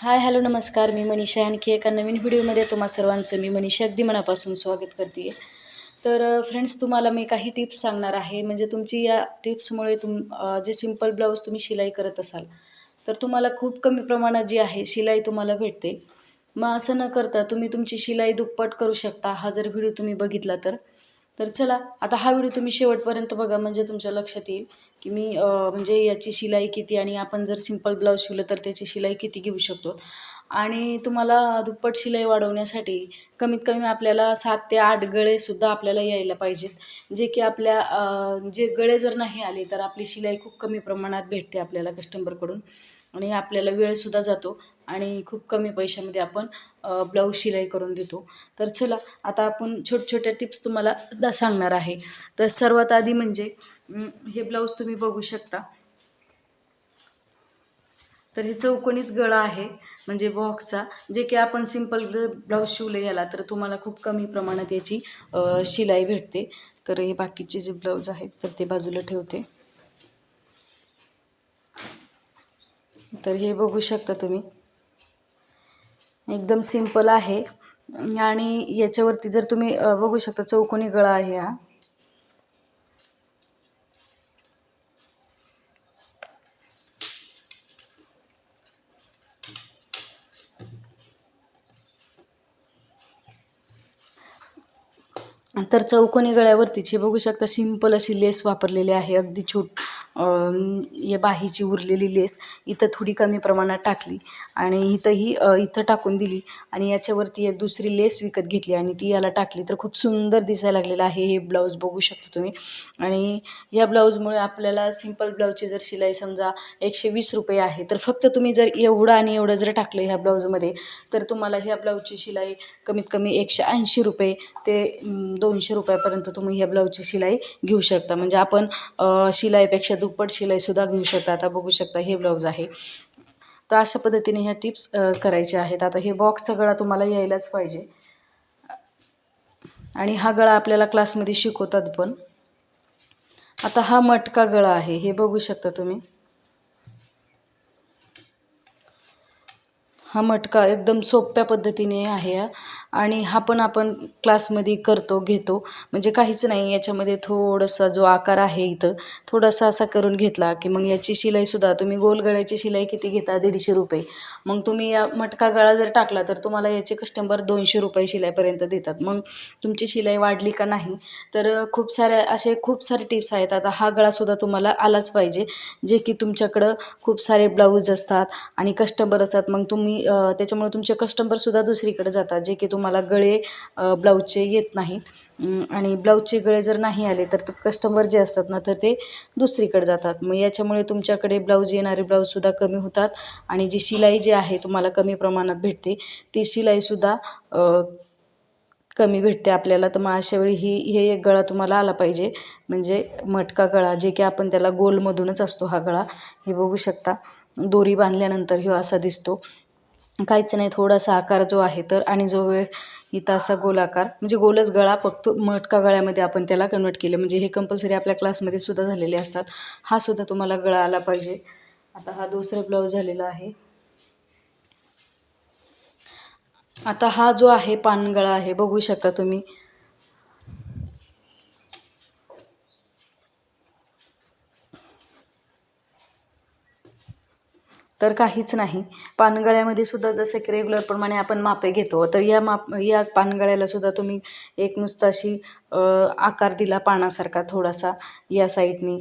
Hi hello नमस्कार. मी मनीषा आणखी एका नवीन व्हिडिओमध्ये तुम्हा सर्वांचं मी मनीषा अगदी मनापासून स्वागत करते. तर फ्रेंड्स तुम्हाला मी काही टिप्स सांगणार आहे. म्हणजे तुमची या टिप्समुळे तुम जे सिंपल ब्लाऊज तुम्ही शिलाई करत असाल तर तुम्हाला खूप कमी प्रमाणात जी आहे शिलाई तुम्हाला भेटते. मग असं न करता तुम्ही तुमची शिलाई दुप्पट करू शकता. हा जर व्हिडिओ तुम्ही बघितला तर. तर चला आता हा व्हिडिओ तुम्ही शेवटपर्यंत बघा. म्हणजे तुमच्या लक्षात येईल. की मी म्हणजे याची शिलाई किती आणि आपण जर सिंपल ब्लाऊज शिवलं तर त्याची शिलाई किती घेऊ शकतो? आणि तुम्हाला दुप्पट शिलाई वाढवण्यासाठी कमीत कमी आपल्याला सात ते आठ गळेसुद्धा आपल्याला यायला पाहिजेत. जे की आपल्या जे गळे जर नाही आले तर आपली शिलाई खूप कमी प्रमाणात भेटते आपल्याला कस्टमरकडून आणि आपल्याला वेळसुद्धा जातो आणि खूप कमी पैशामध्ये आपण ब्लाऊज शिलाई करून देतो. तर चला आता आपण छोट छोट्या टिप्स तुम्हाला सांगणार आहे. तर सर्वात आधी म्हणजे हे ब्लाऊज तुम्ही बघू शकता. तर हे चौकोनीच गळा आहे म्हणजे बॉक्सचा जे की आपण सिंपल ब्लाऊज शिवले याला तर तुम्हाला खूप कमी प्रमाणात याची शिलाई भेटते. तर हे बाकीचे जे ब्लाऊज आहेत तर ते बाजूला ठेवते. तर हे बघू शकता तुम्ही. एकदम सिंपल आहे. आणि याच्यावरती जर तुम्ही बघू शकता चौकोनी गळा आहे हा. तर चौकोनी गळ्यावरतीच हे बघू शकता सिंपल अशी लेस वापरलेली आहे. अगदी छोट या बाहीची उरलेली लेस इथं थोडी कमी प्रमाणात टाकली आणि इथंही इथं टाकून दिली आणि याच्यावरती एक दुसरी लेस विकत घेतली आणि ती याला टाकली. तर खूप सुंदर दिसायला लागलेलं आहे हे ब्लाऊज बघू शकता तुम्ही. आणि या ब्लाऊजमुळे आपल्याला सिंपल ब्लाऊजची जर शिलाई समजा एकशे वीस रुपये आहे तर फक्त तुम्ही जर एवढं आणि एवढं जर टाकलं ह्या ब्लाऊजमध्ये तर तुम्हाला ह्या ब्लाऊजची शिलाई कमीत कमी एकशे ऐंशी रुपये ते दोनशे रुपयापर्यंत तुम्ही ह्या ब्लाऊजची शिलाई घेऊ शकता. म्हणजे आपण शिलाईपेक्षा शिलाईपेक्षा दुप्पट शिलाईसुद्धा घेऊ शकता. आता बघू शकता हे ब्लाऊज आहे. तर अशा पद्धतीने ह्या टिप्स करायच्या आहेत. आता हे बॉक्सचा गळा तुम्हाला यायलाच पाहिजे. आणि हा गळा आपल्याला क्लासमध्ये शिकवतात पण. आता हा मटका गळा आहे. हे बघू शकता तुम्ही. हा मटका एकदम सोप्या पद्धतीने आहे आणि हा पण आपण क्लासमध्ये करतो घेतो. म्हणजे काहीच नाही याच्यामध्ये थोडासा जो आकार आहे इथं थोडासा असा करून घेतला की मग याची शिलाईसुद्धा तुम्ही गोलगळ्याची शिलाई किती घेता? दीडशे रुपये. मग तुम्ही या मटका गळा जर टाकला तर तुम्हाला याचे कस्टंबर दोनशे रुपये शिलाईपर्यंत देतात. मग तुमची शिलाई वाढली का नाही? तर खूप साऱ्या असे खूप सारे टिप्स आहेत. आता हा गळासुद्धा तुम्हाला आलाच पाहिजे जे की तुमच्याकडं खूप सारे ब्लाऊज असतात आणि कस्टंबर असतात. मग तुम्ही त्याच्यामुळे तुमचे कस्टंबरसुद्धा दुसरीकडे जातात जे की तुम्हाला गळे ब्लाऊजचे येत नाहीत. आणि ब्लाऊजचे गळे जर नाही आले तर कस्टमर जे असतात ना तर ते दुसरीकडे जातात. मग याच्यामुळे तुमच्याकडे ब्लाऊज येणारे ब्लाऊजसुद्धा कमी होतात आणि जी शिलाई जी आहे तुम्हाला कमी प्रमाणात भेटते. ती शिलाईसुद्धा कमी भेटते आपल्याला. तर मग अशा वेळी ही हे एक गळा तुम्हाला आला पाहिजे. म्हणजे मटका गळा जे की आपण त्याला गोलमधूनच असतो हा गळा. हे बघू शकता. दोरी बांधल्यानंतर ह्यो असा दिसतो. काहीच नाही थोडासा आकार जो आहे तर आणि जो वेळ इथं असा गोलाकार म्हणजे गोलच गळा फक्त मटका गळ्यामध्ये आपण त्याला कन्वर्ट केलं. म्हणजे हे कंपल्सरी आपल्या क्लासमध्ये सुद्धा झालेले असतात. हा सुद्धा तुम्हाला गळा आला पाहिजे. आता हा दुसरा ब्लाऊज झालेला आहे. आता हा जो आहे पानगळा आहे बघू शकता तुम्ही. तर काहीच नाही. पानगळ्यामध्ये सुद्धा जसं की रेग्युलरप्रमाणे आपण मापे घेतो तर या माप या पानगळ्याला सुद्धा तुम्ही एक नुसता अशी आकार दिला पानासारखा थोडासा या साईडनी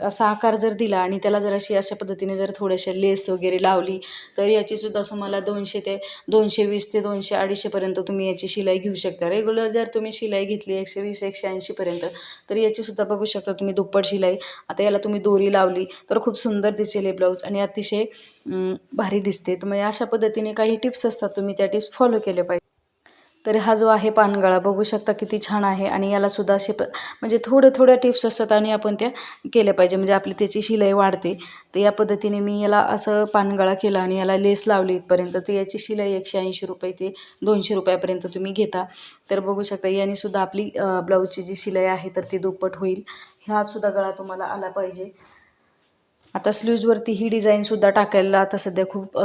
असा आकार जर दिला आणि त्याला जर अशी अशा पद्धतीने जर थोड्याशा लेस वगैरे लावली तर याचीसुद्धा तुम्हाला दोनशे ते दोनशे वीस ते दोनशे अडीचशेपर्यंत तुम्ही याची शिलाई घेऊ शकता. रेग्युलर जर तुम्ही शिलाई घेतली एकशे वीस एकशे ऐंशीपर्यंत तर याचीसुद्धा बघू शकता तुम्ही दुप्पट शिलाई. आता याला तुम्ही दोरी लावली तर खूप सुंदर दिसेल हे ब्लाऊज आणि अतिशय भारी दिसते. तर मग अशा पद्धतीने काही टिप्स असतात तुम्ही त्या टिप्स फॉलो केल्या पाहिजे. तर हा जो आहे पानगळा बघू शकता किती छान आहे आणि याला सुद्धा असे प म्हणजे थोड्या थोड्या टिप्स असतात आणि आपण त्या केल्या पाहिजे. म्हणजे आपली त्याची शिलाई वाढते. तर या पद्धतीने मी याला असं पानगळा केला आणि याला लेस लावली इथपर्यंत. तर याची शिलाई एकशे ऐंशी रुपये ते दोनशे रुपयापर्यंत तुम्ही घेता. तर बघू शकता याने सुद्धा आपली ब्लाऊजची जी शिलाई आहे तर ती दुप्पट होईल. ह्यासुद्धा गळा तुम्हाला आला पाहिजे. आता स्लीव्जवरती ही डिझाईनसुद्धा टाकायला आता सध्या खूप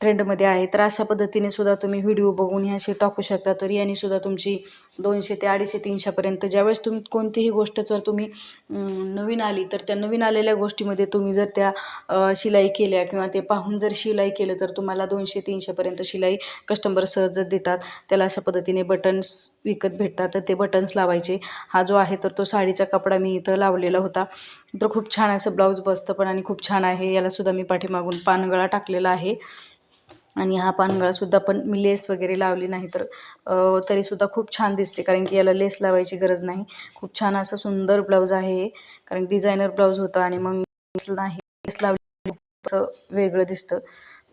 ट्रेंडमध्ये आहे तर अशा पद्धतीने सुद्धा तुम्ही व्हिडिओ बघून हे असे टाकू शकता. तर याने सुद्धा तुमची दोनशे ते अडीचशे तीनशेपर्यंत ज्यावेळेस तुम्ही कोणतीही गोष्ट जर तुम्ही नवीन आली तर त्या नवीन आलेल्या गोष्टीमध्ये तुम्ही जर त्या शिलाई केल्या किंवा ते पाहून जर शिलाई केलं तर तुम्हाला दोनशे तीनशेपर्यंत शिलाई कस्टमर सहजच देतात. त्याला अशा पद्धतीने बटन्स विकत भेटतात तर ते बटन्स लावायचे. हा जो आहे तर तो साडीचा कपडा मी इथं लावलेला होता. तर खूप छान असं ब्लाऊज बसतं पण आणि खूप छान आहे यालासुद्धा मी पाठीमागून पानगळा टाकलेला आहे. आणि हा पानगळासुद्धा पण मी लेस वगैरे लावली नाही तर तरीसुद्धा खूप छान दिसते. कारण की याला लेस लावायची गरज नाही. खूप छान असं सुंदर ब्लाऊज आहे. हे कारण डिझायनर ब्लाऊज होतं आणि मग लेस नाही लेस लावली असं वेगळं दिसतं.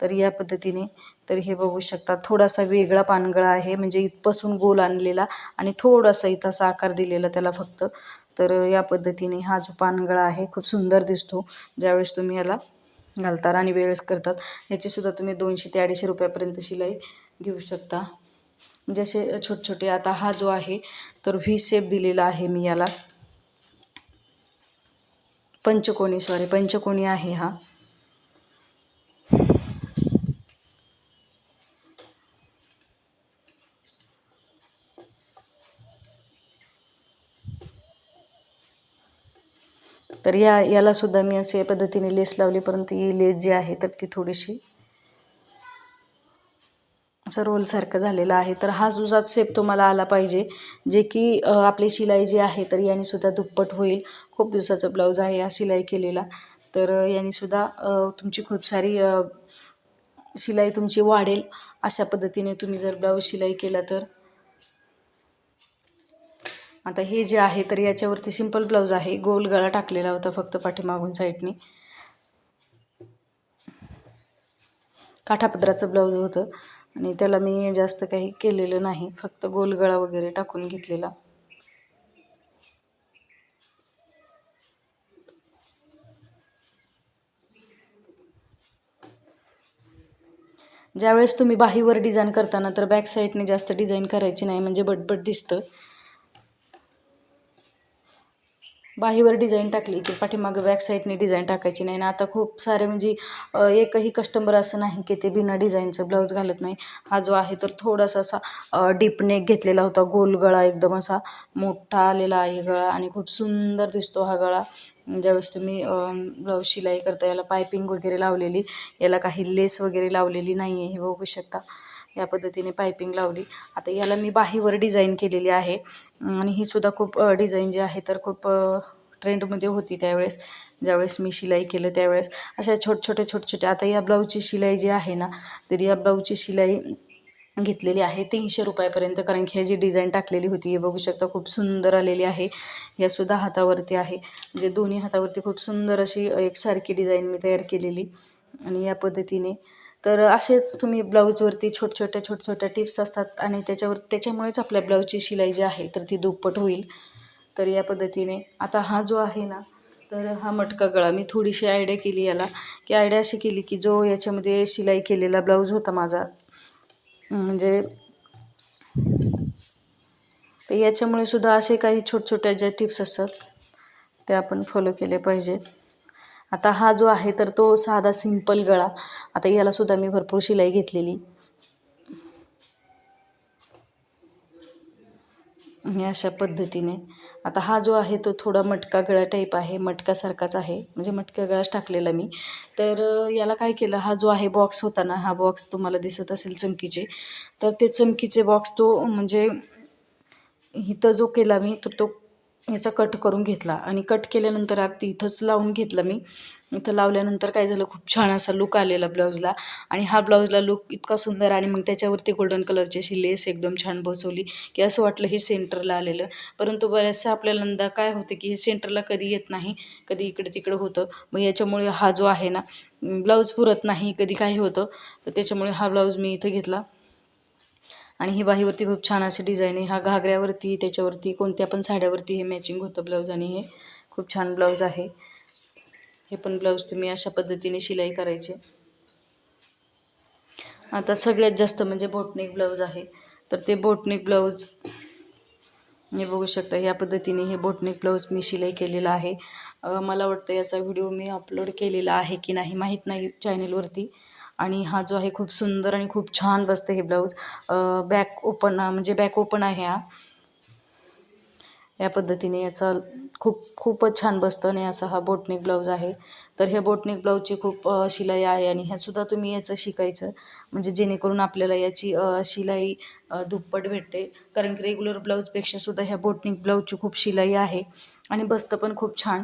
तर या पद्धतीने तर हे बघू शकता. थोडासा वेगळा पानगळा आहे. म्हणजे इथपासून गोल आणलेला आणि थोडासा इथं असा आकार दिलेला त्याला फक्त. तर या पद्धतीने हा जो पानगळा आहे खूप सुंदर दिसतो. ज्यावेळेस तुम्ही याला घालतात आणि वेळेस करतात. ह्याचीसुद्धा तुम्ही दोनशे ते अडीचशे रुपयापर्यंत शिलाई घेऊ शकता. म्हणजे जसे छोटे छोटे आता हा जो आहे तर व्ही शेप दिलेला आहे मी याला. पंचकोणी सॉरी पंचकोणी आहे हा. तर या यालासुद्धा मी असे पद्धतीने लेस लावली परंतु ही लेस जी आहे तर ती थोडीशी असं रोलसारखं झालेलं आहे. तर हा जुजात सेप तुम्हाला आला पाहिजे जे की आपली शिलाई जी आहे तर याने सुद्धा दुप्पट होईल. खूप दिवसाचा ब्लाऊज आहे हा शिलाई केलेला. तर यानेसुद्धा याने सुद्धा तुमची खूप सारी शिलाई तुमची वाढेल. अशा पद्धतीने तुम्ही जर ब्लाऊज शिलाई केला तर. आता हे जे आहे तर याच्यावरती सिंपल ब्लाऊज आहे. गोल गळा टाकलेला होता फक्त पाठीमागून साईडनी काठापदराचं ब्लाऊज होतं. आणि त्याला मी जास्त काही केलेलं नाही. फक्त गोल गळा वगैरे टाकून घेतलेला. ज्यावेळेस तुम्ही बाहीवर डिझाईन करताना तर बॅक साईडने जास्त डिझाईन करायची नाही म्हणजे बटबट दिसतं. बाहीवर डिझाईन टाकली की पाठीमागं बॅक साईडने डिझाईन टाकायची नाही. आणि आता खूप सारे म्हणजे एकही कस्टमर असं नाही की ते बिना डिझाईनचं ब्लाऊज घालत नाही. हा जो आहे तर थोडासा असा डीप नेक घेतलेला होता. गोल गळा एकदम असा मोठा आलेला आहे गळा आणि खूप सुंदर दिसतो हा गळा. ज्यावेळेस तुम्ही ब्लाऊज शिलाई करता याला पायपिंग वगैरे लावलेली याला काही लेस वगैरे लावलेली नाही आहे हे बघू शकता. या पद्धतीने पायपिंग लावली. आता याला मी बाहीवर डिझाईन केलेली आहे. आणि ही सुद्धा खूप डिझाईन जी आहे तर खूप ट्रेंडमध्ये होती त्यावेळेस. ज्यावेळेस मी शिलाई केलं त्यावेळेस. अशा छोट छोटे छोटे छोटे. आता या ब्लाऊजची शिलाई जी आहे ना तर या ब्लाऊजची शिलाई घेतलेली आहे तीनशे रुपयापर्यंत. कारण की ह्या जी डिझाईन टाकलेली होती हे बघू शकता खूप सुंदर आलेली आहे. यासुद्धा हातावरती आहे. म्हणजे दोन्ही हातावरती खूप सुंदर अशी एकसारखी डिझाईन मी तयार केलेली. आणि या पद्धतीने तर असेच तुम्ही ब्लाऊजवरती छोट छोट्या छोट छोट्या टिप्स असतात आणि त्याच्यावर त्याच्यामुळेच आपल्या ब्लाऊजची शिलाई जी आहे तर ती दुप्पट होईल. तर या पद्धतीने आता हा जो आहे ना तर हा मटका गळा. मी थोडीशी आयडिया केली याला की आयडिया अशी केली की जो याच्यामध्ये शिलाई केलेला ब्लाऊज होता माझा म्हणजे तर याच्यामुळे सुद्धा असे काही छोट छोट्या ज्या टिप्स असतात त्या आपण फॉलो केले पाहिजे. आता हा जो आहे तर तो साधा सिंपल गळा. आता याला सुद्धा मी भरपूर शिलाई घेतलेली. अशा पद्धतीने. आता हा जो आहे तो थोडा मटका गळा टाईप आहे. मटकासारखाच आहे. म्हणजे मटका गळाच टाकलेला मी. तर याला काय केलं हा जो आहे बॉक्स होता ना हा बॉक्स तुम्हाला दिसत असेल चमकीचे. तर ते चमकीचे बॉक्स तो म्हणजे इथं जो केला मी तर तो याचा कट करून घेतला. आणि कट केल्यानंतर अगदी इथंच लावून घेतला मी. इथं लावल्यानंतर काय झालं खूप छान असा लुक आलेला ब्लाऊजला आणि हा ब्लाऊजला लुक इतका सुंदर आणि मग त्याच्यावरती गोल्डन कलरची अशी लेस एकदम छान बसवली की असं वाटलं हे सेंटरला आलेलं. परंतु बऱ्याचशा आपल्याला नंदा काय होते की हे सेंटरला कधी येत नाही कधी इकडे तिकडे होतं. मग याच्यामुळे हा जो आहे ना ब्लाऊज पुरत नाही कधी काही होतं. तर त्याच्यामुळे हा ब्लाऊज मी इथं घेतला. आणि ही बाहीवरती खूप छान अशी डिझाईन आहे. हा घागऱ्यावरती त्याच्यावरती कोणत्या पण साड्यावरती हे मॅचिंग होतं ब्लाऊज आणि हे खूप छान ब्लाऊज आहे. हे पण ब्लाऊज तुम्ही अशा पद्धतीने शिलाई करायचे. आता सगळ्यात जास्त म्हणजे बोटनेक ब्लाऊज आहे. तर ते बोटनेक ब्लाऊज मी बघू शकता या पद्धतीने हे बोटनेक ब्लाऊज मी शिलाई केलेलं आहे. मला वाटतं याचा व्हिडिओ मी अपलोड केलेला आहे की नाही माहीत नाही चॅनेलवरती आणि हा जो आहे खूप सुंदर आणि खूप छान बसते हे ब्लाऊज बॅक ओपन म्हणजे बॅक ओपन आहे हा. या पद्धतीने याचा खूप खूपच छान बसतं आणि असा हा बोटनेक ब्लाऊज आहे. तर ह्या बोटनेक ब्लाऊजची खूप शिलाई आहे आणि ह्यासुद्धा तुम्ही याचं शिकायचं. म्हणजे जेणेकरून आपल्याला याची शिलाई दुप्पट भेटते. कारण की रेग्युलर ब्लाऊजपेक्षा सुद्धा ह्या बोटनेक ब्लाऊजची खूप शिलाई आहे. आणि बसतं पण खूप छान.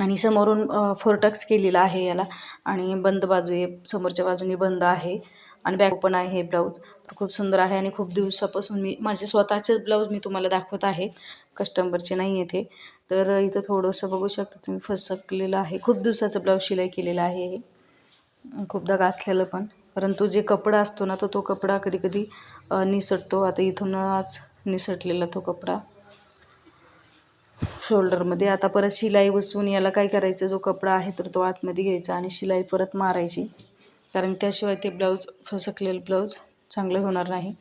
आणि समोरून फोर टक्स केलेला आहे याला आणि बंद बाजू आहे समोरच्या बाजूने बंद आहे आणि बॅक पण आहे हे ब्लाऊज. तर खूप सुंदर आहे आणि खूप दिवसापासून मी माझे स्वतःचेच ब्लाऊज मी तुम्हाला दाखवत आहे. कस्टमरचे नाही येते तर इथं थोडंसं बघू शकता तुम्ही फसकलेलं आहे. खूप दिवसाचं ब्लाऊज शिलाई केलेलं आहे हे. खूपदा घातलेलं पण. परंतु जे कपडा असतो ना तो तो कपडा कधी कधी निसटतो. आता इथूनच निसटलेला तो कपडा. शोल्डरमध्ये. आता परत शिलाई बसवून याला काय करायचं? जो कपडा आहे तर तो आतमध्ये घ्यायचा आणि शिलाई परत मारायची. कारण त्याशिवाय ते ब्लाऊज फसकलेलं ब्लाऊज चांगलं होणार नाही.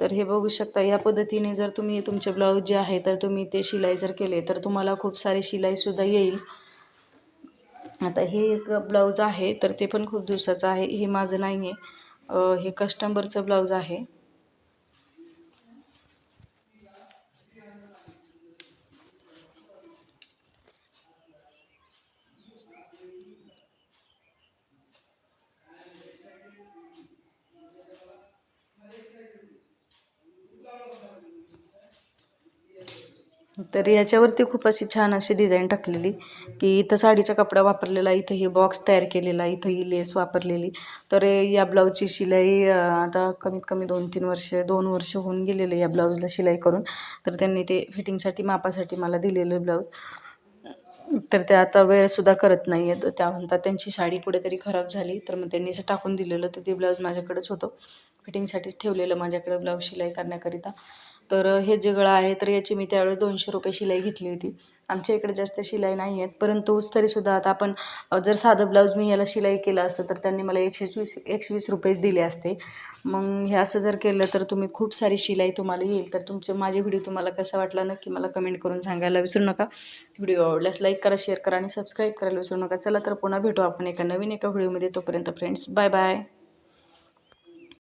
तर हे बघू शकता या पद्धतीने जर तुम्ही तुमचे ब्लाऊज जे आहे तर तुम्ही ते शिलाई जर केले तर तुम्हाला खूप सारी शिलाईसुद्धा येईल. आता हे एक ब्लाऊज आहे तर ते पण खूप दिवसाचं आहे. हे माझं नाही आहे. हे कस्टंबरचं ब्लाऊज आहे. तर याच्यावरती खूप अशी छान अशी डिझाईन टाकलेली की इथं साडीचा कपडा वापरलेला इथं हे बॉक्स तयार केलेला इथं ही लेस वापरलेली. तर या ब्लाऊजची शिलाई आता कमीत कमी दोन तीन वर्ष दोन वर्ष होऊन गेलेले या ब्लाऊजला शिलाई करून. तर त्यांनी ते फिटिंगसाठी मापासाठी मला दिलेलं ब्लाऊज तर ते आता वेळसुद्धा करत नाही आहेत त्या म्हणतात त्यांची साडी कुठेतरी खराब झाली. तर मग त्यांनी असं टाकून दिलेलं तर ते ब्लाऊज माझ्याकडेच होतं. फिटिंगसाठीच ठेवलेलं माझ्याकडे ब्लाऊज शिलाई करण्याकरिता. तर हे जे गळा आहे तर याची मी त्यावेळेस दोनशे रुपये शिलाई घेतली होती. आमच्या इकडे जास्त शिलाई नाही आहेत परंतु तरीसुद्धा आता आपण जर साधं ब्लाऊज मी याला शिलाई केलं असतं तर त्यांनी मला एकशे वीस एकशे वीस रुपयेच दिले असते. मग हे असं जर केलं तर तुम्ही खूप सारी शिलाई तुम्हाला येईल. तर तुमचे माझे व्हिडिओ तुम्हाला कसा वाटला नक्की मला कमेंट करून सांगायला विसरू नका. व्हिडिओ आवडल्यास लाईक करा शेअर करा आणि सबस्क्राईब करायला विसरू नका. चला तर पुन्हा भेटू आपण एका नवीन एका व्हिडिओमध्ये. तोपर्यंत फ्रेंड्स बाय बाय.